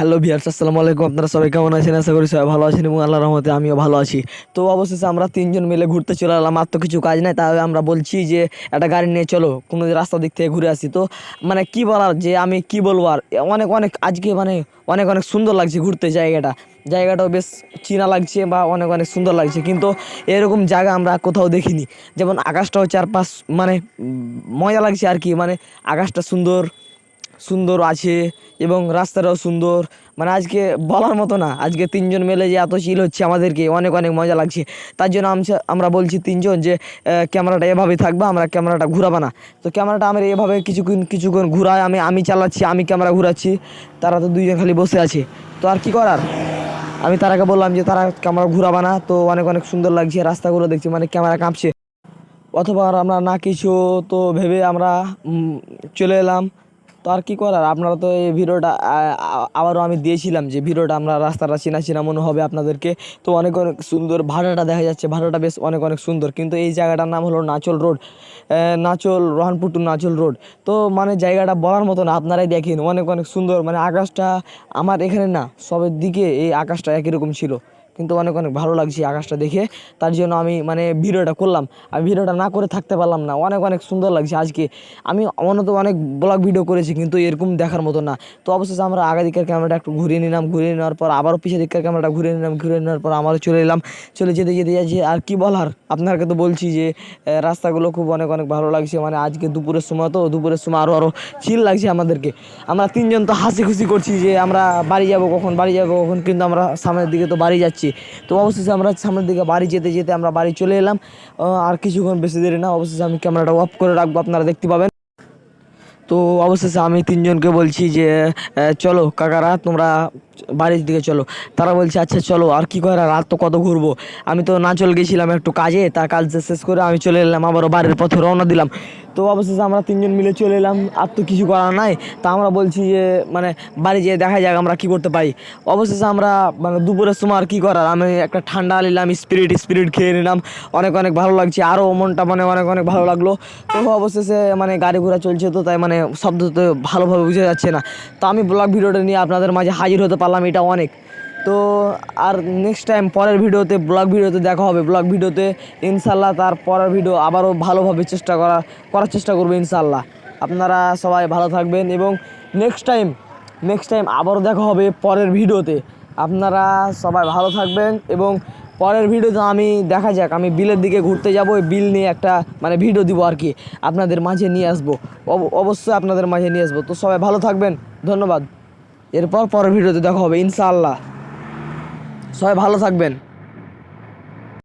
Hello viewers আসসালামু আলাইকুম। আপনারা সবাই কেমন আছেন? আশা করি সবাই ভালো আছেন এবং আল্লাহ রহমতে আমিও ভালো আছি। তো অবশেষে আমরা তিনজন মিলে ঘুরতে চলে এলাম। আর তো কিছু কাজ নাই, তাই আমরা বলছি যে একটা গাড়ি নিয়ে চলো, কোনো রাস্তা দিক থেকে ঘুরে আসি। তো মানে কি বলার, যে আমি কি বলব আর অনেক অনেক, আজকে মানে অনেক অনেক সুন্দর লাগছে ঘুরতে জায়গাটা। জায়গাটাও বেশ চিনা লাগছে বা অনেক অনেক সুন্দর লাগছে। কিন্তু এরকম জায়গা আমরা কোথাও দেখিনি। যেমন আকাশটাও চারপাশ মানে মজা লাগছে আর কি। মানে আকাশটা সুন্দর সুন্দর আছে এবং রাস্তাটাও সুন্দর। মানে আজকে বলার মতো না, আজকে তিনজন মিলে যে এত চিল হচ্ছে আমাদেরকে, অনেক অনেক মজা লাগছে। তার জন্য আমরা বলছি তিনজন যে ক্যামেরাটা এভাবেই থাকবে, আমরা ক্যামেরাটা ঘুরাবো না। তো ক্যামেরাটা আমরা এভাবে কিছুক্ষণ কিছুক্ষণ ঘুরাই আমি আমি চালাচ্ছি, আমি ক্যামেরা ঘুরাচ্ছি, তারা তো দুইজন খালি বসে আছে। তো আর কি করার? আমি তারাকে বললাম যে, তারা ক্যামেরা ঘুরাবা না। তো অনেক অনেক সুন্দর লাগছে, রাস্তাগুলো দেখছি মানে ক্যামেরা কাঁপছে। অথবা আমরা না কিছু তো ভেবে আমরা চলে এলাম। তো আর কি করার? আপনারা তো এই ভিডিওটা আবারও আমি দিয়েছিলাম যে ভিডিওটা আমরা রাস্তাটা চেনা চেনা মনে হবে আপনাদেরকে। তো অনেক অনেক সুন্দর ভাড়াটা দেখা যাচ্ছে ভাড়াটা বেশ অনেক অনেক সুন্দর। কিন্তু এই জায়গাটার নাম হলো Nachol road Nachol, Rohanpur to Nachol road. তো মানে জায়গাটা বলার মতো না, আপনারাই দেখেন, অনেক অনেক সুন্দর। মানে আকাশটা আমার এখানে না, সবের দিকে এই আকাশটা একই রকম ছিল। কিন্তু অনেক অনেক ভালো লাগছে আকাশটা দেখে। তার জন্য আমি মানে ভিডিওটা করলাম। আমি ভিডিওটা না করে থাকতে পারলাম না। অনেক অনেক সুন্দর লাগছে আজকে। আমি অন্য তো অনেক ব্লগ ভিডিও করেছি, কিন্তু এরকম দেখার মতো না। তো অবশেষে আমরা আগে দিকের ক্যামেরাটা একটু ঘুরিয়ে নিলাম, ঘুরিয়ে নেওয়ার পর আবারও পিছের দিকের ক্যামেরাটা ঘুরিয়ে নিলাম, ঘুরিয়ে নেওয়ার পর আমারও চলে এলাম। চলে যেতে যেতে যাচ্ছি। আর কি বলার? আপনাকে তো বলছি যে রাস্তাগুলো খুব অনেক অনেক ভালো লাগছে। মানে আজকে দুপুরের সময় তো, দুপুরের সময় আরও আরও চিল লাগছে আমাদেরকে। আমরা তিনজন তো হাসি খুশি করছি যে আমরা বাড়ি যাব কখন, বাড়ি যাব কখন, কিন্তু আমরা সামনের দিকে তো বাড়ি যাচ্ছি। তো অবশেষে আমরা সামনের দিকে বাড়ি যেতে যেতে আমরা বাড়ি চলে এলাম। আর কিছুক্ষণ বেশি দেরি না, অবশেষে আমি ক্যামেরাটা অফ করে রাখব, আপনারা দেখতে পাবেন। তো অবশেষে আমি তিনজনকে বলছি যে চলো কাকারা, তোমরা বাড়ির দিকে চলো। তারা বলছে আচ্ছা চলো, আর কি করে রাত তো কত ঘুরবো? আমি তো না চলে গেছিলাম একটু কাজে তা কাজ শেষ করে আমি চলে এলাম, আবারও বাড়ির পথে রওনা দিলাম। তো অবশেষে আমরা তিনজন মিলে চলে এলাম, আর তো কিছু করার নাই। তা আমরা বলছি যে মানে বাড়ি যেয়ে দেখা যাক আমরা কি করতে পারি। অবশেষে আমরা মানে দুপুরের সময় আর কী করার? আমি একটা ঠান্ডা নিলাম স্পিরিট স্পিরিট খেয়ে নিলাম। অনেক অনেক ভালো লাগছে। আরও মনটা মানে অনেক অনেক ভালো লাগল। তো অবশেষে মানে গাড়ি ঘোড়া চলছে তো, তাই মানে শব্দ তো ভালোভাবে বোঝা যাচ্ছে না। তো আমি ব্লগ ভিডিওটা নিয়ে আপনাদের মাঝে হাজির হতে পারলাম এটা অনেক। তো আর নেক্সট টাইম পরের ভিডিওতে ব্লগ ভিডিওতে দেখা হবে। ব্লগ ভিডিওতে ইনশাল্লাহ তার পরের ভিডিও আবারও ভালোভাবে চেষ্টা করা, করার চেষ্টা করব ইনশাল্লাহ আপনারা সবাই ভালো থাকবেন এবং নেক্সট টাইম নেক্সট টাইম আবারও দেখা হবে পরের ভিডিওতে। আপনারা সবাই ভালো থাকবেন এবং পরের ভিডিওতে আমি দেখা যাক, আমি বিলের দিকে ঘুরতে যাব ওই বিল নিয়ে একটা মানে ভিডিও দিব আর কি, আপনাদের মাঝে নিয়ে আসব। অব- অবশ্যই আপনাদের মাঝে নিয়ে আসব। তো সবাই ভালো থাকবেন, ধন্যবাদ। এরপর পরের ভিডিওতে দেখা হবে ইনশাআল্লাহ। সবাই ভালো থাকবেন।